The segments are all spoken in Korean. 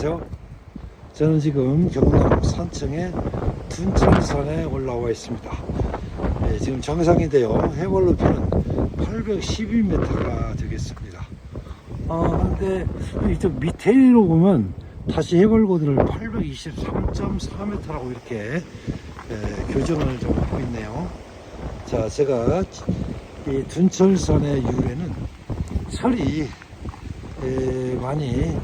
안녕하세요. 저는 지금 경남 산청의 둔천산에 올라와 있습니다. 예, 지금 정상인데요. 해발 높이는 812m가 되겠습니다. 아, 근데 이쪽 밑에로 보면 다시 고도를 823.4m라고 이렇게 예, 교정을 좀 하고 있네요. 자, 제가 이 둔철산의 유래는 철이 에, 많이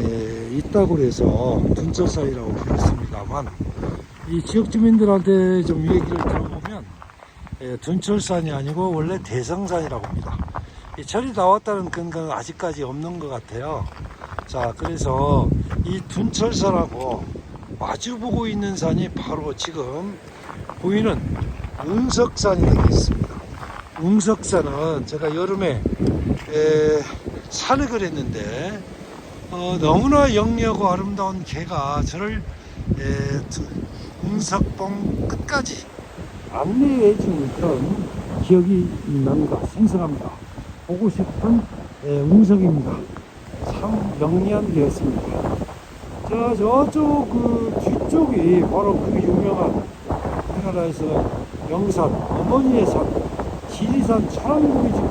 에, 있다고 그래서 둔철산이라고 불렀습니다만 이 지역 주민들한테 좀 얘기를 들어보면 에, 둔철산이 아니고 원래 대성산이라고 합니다. 이 철이 나왔다는 근거는 아직까지 없는 것 같아요. 자, 그래서 이 둔철산하고 마주보고 있는 산이 바로 지금 보이는 웅석산이 되겠습니다. 웅석산은 제가 여름에 에, 산을 했는데 어, 너무나 영리하고 아름다운 개가 저를 에, 두- 웅석봉 끝까지 안내해 주는 그런 기억이 납니다. 생생합니다. 보고 싶은 에, 웅석입니다. 참 영리한 개였습니다. 자, 저쪽 그 뒤쪽이 바로 그 유명한 우리나라에서 영산, 어머니의 산, 지리산 천왕궁이 지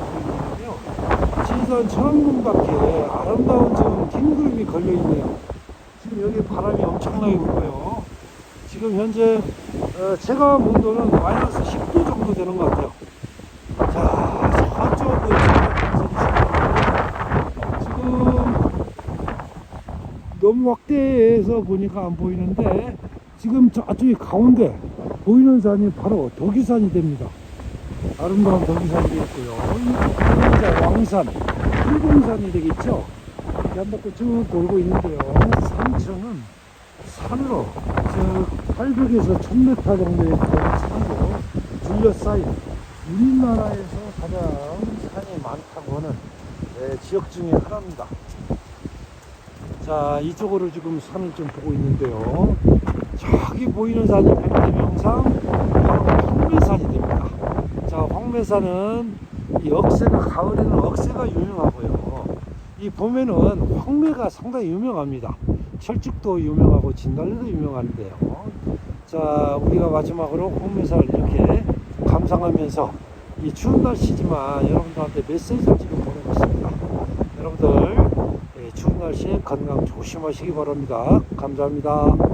금 보이는데요. 지리산 천왕궁 밖에 아름다운 지금 긴 그림이 걸려 있네요. 지금 여기 바람이 엄청나게 불고요. 지금 현재 어, 제가 온도는 마이너스 10도 정도 되는 것 같아요. 자, 저쪽 그 지금 너무 확대해서 보니까 안 보이는데 지금 저쪽이 가운데 보이는 산이 바로 덕유산이 됩니다. 아름다운 덕유산이 되겠고요. 이자 왕산, 일봉산이 되겠죠. 바퀴 쭉 돌고 있는데요. 산청은 산으로 저 800에서 1000m 정도의 산으로 둘러싸인 우리나라에서 가장 산이 많다고 하는 네, 지역 중에 하나입니다. 자, 이쪽으로 지금 산을 좀 보고 있는데요. 저기 보이는 산이 백대명상 바로 황매산이 됩니다. 자, 황매산은 이 억새가 가을에는 억새가 유명하고요. 이 봄에는 황매가 상당히 유명합니다. 철쭉도 유명하고 진달래도 유명한데요. 자, 우리가 마지막으로 황매산을 이렇게 감상하면서 이 추운 날씨지만 여러분들한테 메시지를 지금 보내고 있습니다. 여러분들 예, 추운 날씨에 건강 조심하시기 바랍니다. 감사합니다.